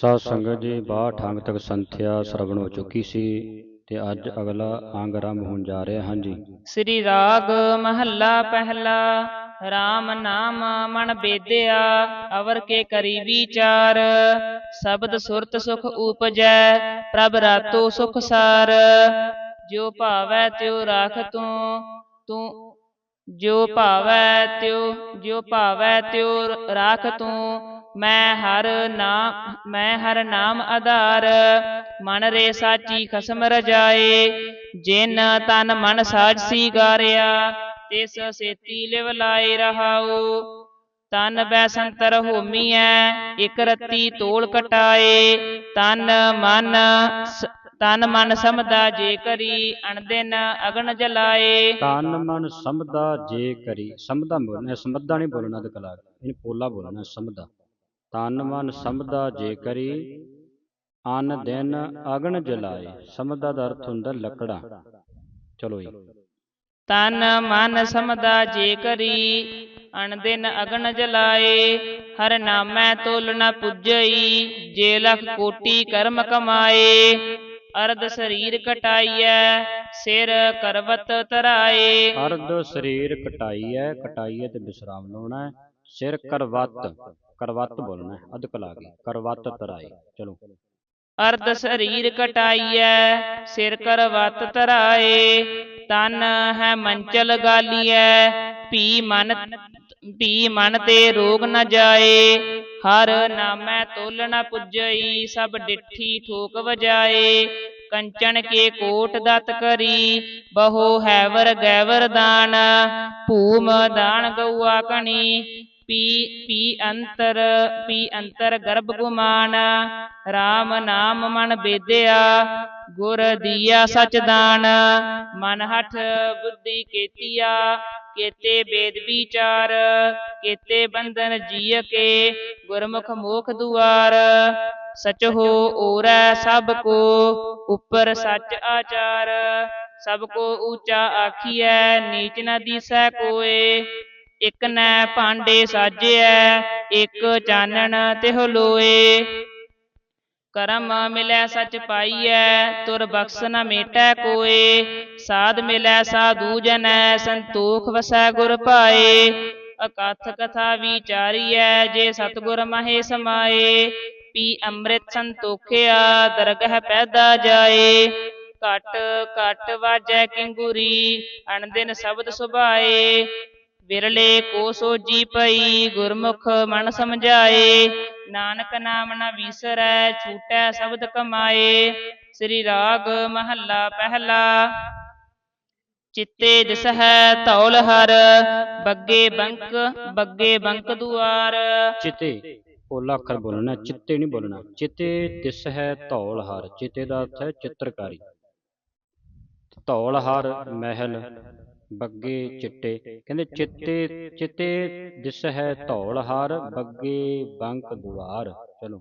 ਸਾਧ ਸੰਗਤ ਜੀ ਬਾਹਠ ਅੰਗ ਤੱਕ ਸੰਥਿਆ ਸ਼ਰਵਣ ਹੋ ਚੁੱਕੀ ਸੀ ਤੇ ਅੱਜ ਅਗਲਾ ਅੰਗ ਆਰੰਭ ਹੋਣ ਜਾ ਰਿਹਾ ਹਾਂ ਜੀ ਸ੍ਰੀ ਰਾਗ ਮਹੱਲਾ ਪਹਿਲਾ RAM ਨਾਮ ਮਨ ਬੇਦਿਆ ਅਵਰ ਕੇ ਕਰੀ ਵਿਚਾਰ। ਸ਼ਬਦ ਸੁਰਤ ਸੁਖ ਉਪਜੈ ਪ੍ਰਭ ਰਾਤੋ ਸੁਖ ਸਾਰ। ਜੋ ਭਾਵੈ ਤਿਉ ਰਾਖ ਤੂੰ ਤੂੰ ਜੋ ਭਾਵੈ ਤਿਉ ਜੋ ਭਾਵੈ ਤਿਉ ਰਾਖ ਤੂੰ ਮੈਂ ਹਰ ਨਾਮ, ਮੈਂ ਹਰ ਨਾਮ ਆਧਾਰ, ਮਨ ਰੇ ਸਾਚੀ ਖਸਮ ਰਜਾਏ, ਜਿਨ ਤਨ ਮਨ ਸਾਜ ਸੀ ਤਿਸ ਸੇਤੀ ਲਿਵ ਲਾਏ ਰਹਾਉ। ਤਨ ਬੈ ਸੰਤਰ ਹੋਮੀਐ, ਇਕ ਰਤੀ ਤੋਲ ਕਟਾਏ। ਤਨ ਮਨ ਤਨ ਮਨ ਸਮਦਾ ਜੇ ਕਰੀ, ਅਣਦਿਨ ਅਗਨ ਜਲਾਏ। ਤਨ ਮਨ ਸਮਦਾ ਜੇ ਕਰੀ, ਸਮਦਾ ਬੋਲਣਾ, ਸਮਦਾ ਨਹੀਂ ਬੋਲਣਾ ਤੇ ਕਲਾ, ਇਹਨੂੰ ਪੋਲਾ ਬੋਲਣਾ, ਸਮਦਾ। ਤਨ ਮਨ ਸਮਦਾ ਜੇ ਕਰੀ ਅਨ ਦਿਨ ਅਗਨ ਜਲਾਏ। ਸਮਦਾ ਦਾ ਅਰਥ ਹੁੰਦਾ ਲੱਕੜਾਂ। ਚਲੋ ਜੀ। ਤਨ ਮਨ ਸਮਦਾ ਜੇ ਕਰੀ ਅਣਦਿਨ ਅਗਨ ਜਲਾਏ। ਹਰ ਨਾਮੈ ਤੋਲ ਨ ਪੁੱਜਈ। ਜੇ ਲਖ ਕੋਟੀ ਕਰਮ ਕਮਾਏ। ਅਰਧ ਸਰੀਰ ਕਟਾਈਐ। ਸਿਰ ਕਰਵਤ ਧਰਾਏ। ਅਰਧ ਸਰੀਰ ਕਟਾਈ ਹੈ ਕਟਾਈ ਹੈ ਤੇ ਵਿਸਰਾਮ ਲਾਉਣਾ ਸਿਰ ਕਰਵਤ। ਕਰਵਤ ਬੋਲਣਾ ਅਧ ਕਲਾ ਕੇ, ਕਰਵਤ ਤਰਾਏ ਚਲੋ। ਅਰਧ ਸਰੀਰ ਕਟਾਈਐ, ਸਿਰ ਕਰਵਤ ਧਰਾਏ ਤਨ ਹੈ ਮੰਚਲ ਗਾਲੀਐ, ਭੀ ਮਨ ਭੀ ਮਨ ਤੇ ਰੋਗ ਨ ਜਾਏ, ਹਰ ਨਾਮੈ ਤੋਲ ਨ ਪੁੱਜਈ, ਸਭ ਡਿੱਠੀ ਠੋਕ ਵਜਾਏ ਕੰਚਨ ਕੇ ਕੋਟ ਦਤ ਕਰੀ, ਬਹੁ ਹੈਵਰ ਗੈਵਰ ਦਾਨ, ਭੂਮ ਦਾਨ ਗਊਆ ਕਣੀ, ਪੀ ਪੀ ਅੰਤਰ ਪੀ ਅੰਤਰ ਗਰਭ ਗੁਮਾਨ RAM ਨਾਮ ਮਨ ਬੇਦਿਆ, ਗੁਰ ਦੀਆ ਸਚ ਦਾਨ, ਮਨ ਹਠ ਬੁੱਧੀ ਕੇਤੀਆ, ਕੇਤੇ ਬੇਦ ਵਿਚਾਰ, ਕੇਤੇ ਬੰਧਨ ਜੀਅ ਕੇ, ਗੁਰਮੁਖ ਮੋਖ ਦੁਆਰ ਸਚ ਹੋ ਓਰੈ ਸਭ ਕੋ, ਉਪਰ ਸਚ ਆਚਾਰ। ਸਭ ਕੋ ਊਚਾ ਆਖੀਐ, ਨੀਚ ਨਾ ਦੀਸੈ ਕੋਏ। ਇਕ ਨੈ ਭਾਂਡੇ ਸਾਜਿਐ, ਇਕ ਚਾਨਣ ਤਿਹੁ ਲੋਏ। ਕਰਮ ਮਿਲੈ ਸਚ ਪਾਈਐ, ਤੁਰ ਬਖਸ਼ ਨ ਮੇਟੈ ਕੋਏ। ਸਾਧ ਮਿਲੈ ਸਾਧੂ ਜਨੈ, ਸੰਤੋਖ ਵਸੈ ਗੁਰ ਪਾਏ ਅਕਥ ਕਥਾ ਵਿਚਾਰੀਐ, ਜੇ ਸਤਗੁਰ ਮਹੇ ਸਮਾਏ। ਪੀ ਅੰਮ੍ਰਿਤ ਸੰਤੋਖਿਆ, ਦਰਗਹ ਪੈਦਾ ਜਾਏ। ਘਟ ਘਟ ਵਾਜੈ ਕਿੰਗੁਰੀ, ਅਣਦਿਨ ਸ਼ਬਦ ਸੁਭਾਏ। ਵਿਰਲੇ ਕੋ ਸੋਜੀ ਪਈ, ਗੁਰਮੁਖ ਮਨ ਸਮਝਾਏ। ਨਾਨਕ ਨਾਮ ਨ ਵਿਸਰੈ, ਛੂਟੈ ਸ਼ਬਦ ਕਮਾਏ। ਸ੍ਰੀ ਰਾਗ ਮਹੱਲਾ ਪਹਿਲਾ। ਚਿੱਤੇ ਦਿਸਹਿ ਧੌਲ ਹਰ, ਬੱਗੇ ਬੰਕ ਬੱਗੇ ਬੰਕ ਦੁਆਰ। ਚਿਤੇ। ਓਲਾ ਅੱਖਰ ਬੋਲਣਾ, ਚਿੱਤੇ ਨਹੀਂ ਬੋਲਣਾ। ਚਿੱਤੇ ਤਿਸ ਹੈ ਧੌਲ ਹਰ ਚਿਤੇ ਦਾ ਅਰਥ ਹੈ ਚਿੱਤਰਕਾਰੀ। ਧੌਲ ਹਰ ਮਹਿਲ, ਬੱਗੇ, ਚਿੱਟੇ। ਕਹਿੰਦੇ ਚਿੱਤੇ ਚਿੱਤੇ ਦਿਸ ਹੈ ਧੌਲ ਹਾਰ ਬੱਗੇ, ਬੰਕ ਦੁਆਰ ਚਲੋ।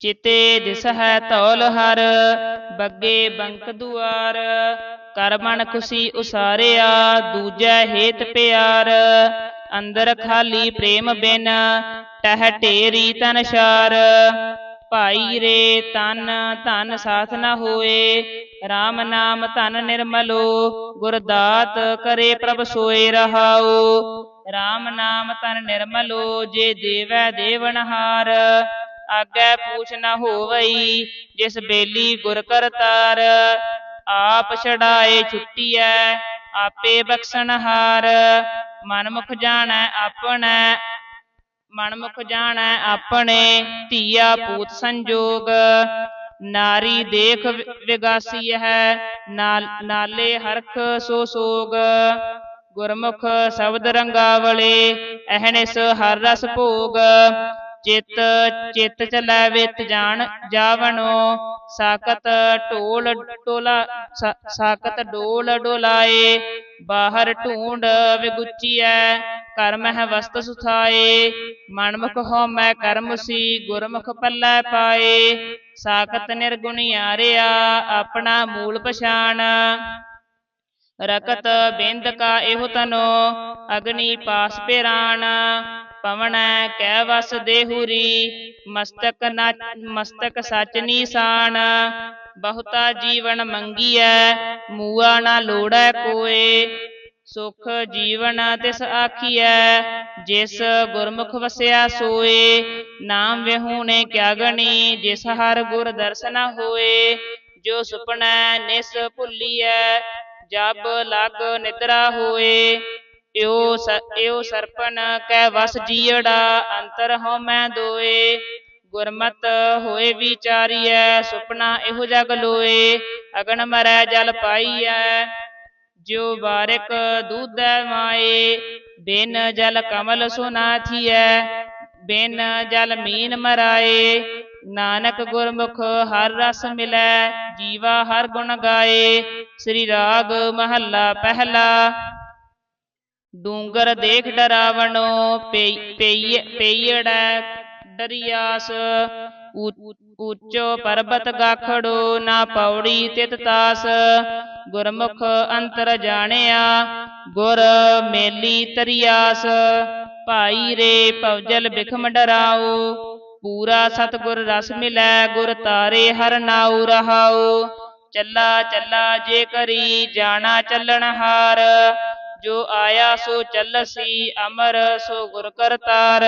ਚਿੱਤੇ ਦਿਸ ਹੈ ਧੌਲ ਹਰ ਬੱਗੇ, ਬੰਕ ਦੁਆਰ ਕਰ ਮਨ ਖੁਸ਼ੀ ਉਸਾਰਿਆ, ਦੂਜਾ ਹੇਤ ਪਿਆਰ। ਅੰਦਰ ਖਾਲੀ ਪ੍ਰੇਮ ਬਿਨ ਟਹਿ ਢੇਰੀ ਤਨ ਸ਼ਾਰ ਭਾਈ ਰੇ ਤਨ ਧਨ ਸਾਥ ਨ ਹੋਏ। RAM ਨਾਮ ਧਨ ਨਿਰਮਲੋ ਗੁਰ ਕਰੇ ਪ੍ਰਭ ਸੋਏ ਰਹਾਉ। RAM ਨਾਮ ਧਨ ਨਿਰਮਲੋ ਜੇ ਦੇਵੈ ਦੇਵਨਹਾਰ ਆਗੇ ਪੂਛ ਨਾ ਹੋਵਈ, ਜਿਸ ਬੇਲੀ ਗੁਰ ਕਰਤਾਰ ਆਪ ਛੜਾਏ ਛੁੱਟੀਐ, ਆਪੇ ਬਖਸ਼ਣਹਾਰ ਮਨਮੁਖ ਜਾਣੈ ਆਪਣੈ ਮਨ ਮੁਖ ਜਾਣੈ ਆਪਣੇ ਧੀਆ ਪੂਤ ਸੰਜੋਗ। ਨਾਰੀ ਦੇਖ ਵਿਗਾਸੀ ਹੈ। ਨਾਲ ਹਰਖ ਸੋ ਸੋਗ। ਗੁਰਮੁਖ ਸ਼ਬਦ ਰੰਗਾਵਲੇ। ਅਹਨਿਸ ਹਰ ਰਸ ਭੋਗ। ਚਿਤ ਚਿਤ ਚਲੈ ਵਿਤ ਜਾਣ ਜਾਵਣੋ। ਸਾਕਤ ਢੋਲ ਟੋਲਾ ਸਾਕਤ ਡੋਲ ਡੋਲਾਏ। ਬਾਹਰ ਢੂੰਡ ਵਿਗੁਚੀਐ। ਕਰਮ ਹੈ ਵਸਤ ਸੁਥਾਏ, ਮਨਮੁਖ ਹਉਮੈ ਕਰਮ ਸੀ, ਗੁਰਮੁਖ ਪੱਲੇ ਪਾਏ। ਸਾਕਤ ਨਿਰਗੁਣਿਆਰਿਆ ਆਪਣਾ ਮੂਲ ਪਛਾਣ। ਰਕਤ ਬਿੰਦ ਕਾ ਇਹੋ ਤਨੋ, ਅਗਨੀ ਪਾਸ ਪਿਰਾਣ। ਪਵਣੈ ਕਹਿ ਵਸ ਦੇਹੁਰੀ, ਮਸਤਕ ਨਾ, ਮਸਤਕ ਸਚ ਨੀਸਾਨ ਬਹੁਤਾ ਜੀਵਨ ਮੰਗੀਐ, ਮੂਆ ਨਾ ਲੋੜੈ ਕੋਏ। ਸੁਖ ਜੀਵਨ ਤਿਸ ਆਖੀਐ ਜਿਸ ਗੁਰਮੁਖ ਵਸਿਆ ਸੋਏ ਨਾਮ ਵਿਹੂਣੇ ਕਿਆ ਗਣੀ ਜਿਸ ਹਰ ਗੁਰ ਦਰਸ਼ਨ ਹੋਏ ਜੋ ਸੁਪਨੈ ਨਿਸ ਭੁੱਲੀਐ ਜਬ ਲਗ ਨਿਦਰਾ ਹੋਏ ਸ ਇਉ ਸਰਪਨ ਕੈ ਵਸ ਜੀਅੜਾ ਅੰਤਰ ਹਉਮੈ ਦੋਏ ਗੁਰਮਤ ਹੋਏ ਵਿਚਾਰੀਐ ਸੁਪਨਾ ਇਹੋ ਜਗ ਲੋਏ ਅਗਨ ਮਰੈ ਜਲ ਪਾਈਐ ਜਿਉ ਬਾਰਿਕ ਦੂਧੈ ਮਾਏ, ਬਿਨ ਜਲ ਕਮਲ ਸੁਨਾਥੀਐ, ਬਿਨ ਜਲ ਮੀਨ ਮਰਾਏ, ਨਾਨਕ ਗੁਰਮੁਖ ਹਰ ਰਸ ਮਿਲੈ, ਜੀਵਾ ਹਰ ਗੁਣ ਗਾਏ, ਸ੍ਰੀ ਰਾਗ ਮਹੱਲਾ ਪਹਿਲਾ। ਡੂੰਗਰ ਦੇਖ ਡਰਾਵਣੋ, ਪਈ ਪਈੜੈ ਡਰਿਆਸ ਉੱਚੋ ਪਰਬਤ ਗਾਖੜੋ, ਨਾ ਪੌੜੀ ਤਿਤ ਤਾਸ ਗੁਰਮੁਖ ਅੰਤਰ ਜਾਣਿਆ ਗੁਰ ਮੇਲੀ ਤਰਿਆਸ। ਭਾਈ ਰੇ ਭਵਜਲ ਬਿਖਮ ਡਰਾਓ ਪੂਰਾ ਸਤਿਗੁਰ ਰਸ ਮਿਲੈ ਗੁਰ ਤਾਰੇ ਹਰ ਨਾਉ ਰਹਾਉ। ਚੱਲਾ ਚੱਲਾ ਜੇ ਕਰੀ ਜਾਣਾ ਚੱਲਣ ਹਾਰ ਜੋ ਆਇਆ ਸੋ ਚੱਲਸੀ ਅਮਰ ਸੋ ਗੁਰ ਕਰਤਾਰ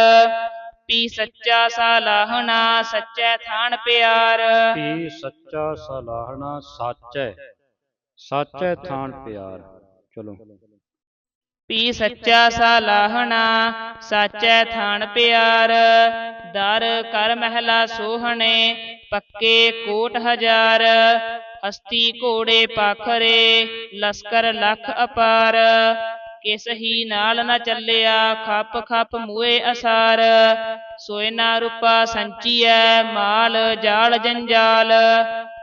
ਪੀ ਸੱਚਾ ਸਾਲਾਹਣਾ ਸੱਚੈ ਥਾਨ ਪਿਆਰ। ਪੀ ਸੱਚਾ ਸਲਾਹਣਾ ਸਾਚੈ ਸਾਚੈ ਥਾਨ ਪਿਆਰ। ਚਲੋ। ਪੀ ਸੱਚਾ ਸਾਲਾਹਣਾ ਸਾਚੈ ਥਾਨ ਪਿਆਰ। ਦਰ ਕਰ ਮਹਿਲਾ ਸੋਹਣੇ ਪੱਕੇ ਕੋਟ ਹਜ਼ਾਰ। ਹਸਤੀ ਘੋੜੇ ਪਾਖਰੇ ਲਸਕਰ ਲੱਖ ਅਪਾਰ। ਕਿਸ ਹੀ ਨਾਲ ਨ ਚੱਲਿਆ ਖੱਪ ਖੱਪ ਮੂਏ ਅਸਾਰ। ਸੋਇਨਾ ਰੂਪਾ ਸੰਚੀਐ ਮਾਲ ਜਾਲ ਜੰਜਾਲ।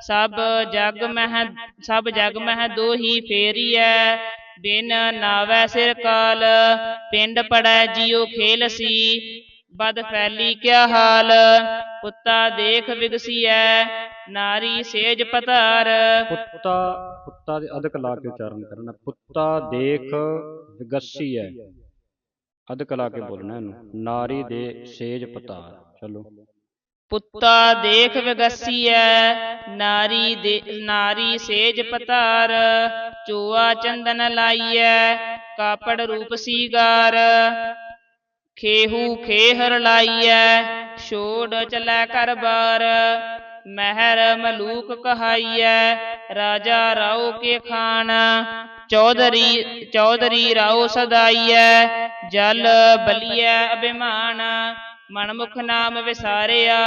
ਸਭ ਜਗ ਮਹਿ, ਸਭ ਜਗ ਮਹਿ ਦੋਹੀ ਫੇਰੀਐ, ਬਿਨ ਨਾਵੈ ਸਿਰ ਕਾਲ, ਪਿੰਡ ਪੜੈ ਜਿਉ ਖੇਲਸੀ, ਬਦ ਫੈਲੀ ਕਿਆ ਹਾਲ ਕੁੱਤਾ ਦੇਖ ਵਿਗਸੀਐ, ਨਾਰੀ ਸੇਜ ਪਤਾਰ ਪੁੱਤਾ ਪੁੱਤਾ ਦੇ ਅਧਿਕ ਲਾ ਕੇ ਉਚਾਰਨ ਕਰਨਾ, ਪੁੱਤਾ ਦੇਖ ਵਿਗਸੀ ਹੈ ਅਧਿਕ ਲਾ ਕੇ ਬੋਲਣਾ ਇਹਨੂੰ, ਨਾਰੀ ਦੇ ਸੇਜ ਪਤਾਰ ਚਲੋ। ਪੁੱਤਾ ਦੇਖ ਵਿਗਸੀਐ, ਨਾਰੀ ਦੇ, ਨਾਰੀ ਸੇਜ ਪਤਾਰ, ਚੋਆ ਚੰਦਨ ਲਾਈਐ, ਕਾਪੜ ਰੂਪ ਸੀਗਾਰ। ਖੇਹੂ ਖੇਹਰ ਲਾਈਐ, ਛੋੜ ਚਲੈ ਕਰ ਬਾਰ। ਮਹਿਰ ਮਲੂਕ ਕਹਾਈਐ, ਰਾਜਾ ਰਾਓ ਕੇ ਖਾਨ। ਚੌਧਰੀ ਚੌਧਰੀ ਰਾਓ ਸਦਾਈਐ ਜਲ ਬਲੀਐ ਅਭਿਮਾਨ ਮਨਮੁਖ ਨਾਮ ਵਿਸਾਰਿਆ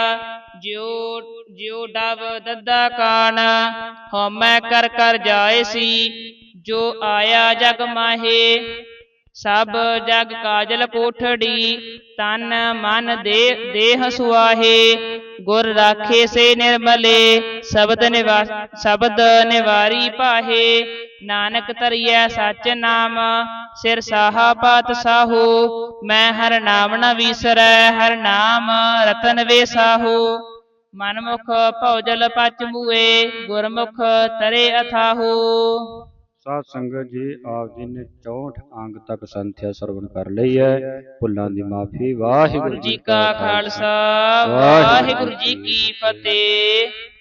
ਜਿਉ ਜਿਉ ਡਵ ਦੱਦਾ ਕਾਨ ਹਉਮੈ ਕਰ ਕਰ ਜਾਏ ਸੀ ਜੋ ਆਇਆ ਜਗ ਮਾਹੇ ਸਭ ਜਗ ਕਾਜਲ ਕੋਠੜੀ ਤਨ ਮਨ ਦੇ ਦੇਹ ਸੁਆਹੇ ਗੁਰ ਰਾਖੇ ਸੇ ਨਿਰਮਲੇ, ਸ਼ਬਦ ਨਿਵਾ, ਸ਼ਬਦ ਨਿਵਾਰੀ ਪਾਹੇ। ਨਾਨਕ ਤਰੀਐ ਸੱਚ ਨਾਮ, ਸਿਰ ਸਾਹਾ ਪਾਤ ਸਾਹੂ ਮੈਂ ਹਰ ਨਾਮ ਨ ਵਿਸਰੈ, ਹਰ ਨਾਮ ਰਤਨ ਵੇ ਸਾਹੋ ਮਨਮੁਖ ਭਉਜਲ ਪਚ ਮੂਏ, ਗੁਰਮੁਖ ਤਰੇ ਅਥਾਹੋ। ਸਾਧ ਸੰਗਤ ਜੀ ਆਪ ਜੀ ਨੇ 64 ਅੰਗ ਤੱਕ ਸੰਥਿਆ ਸਰਵਣ ਕਰ ਲਈ ਹੈ। ਭੁੱਲਾਂ ਦੀ ਮਾਫੀ ਵਾਹਿਗੁਰੂ ਜੀ ਕਾ ਖਾਲਸਾ। ਵਾਹਿਗੁਰੂ ਵਾਹਿਗੁਰੂ ਜੀ ਕੀ ਫਤਿਹ।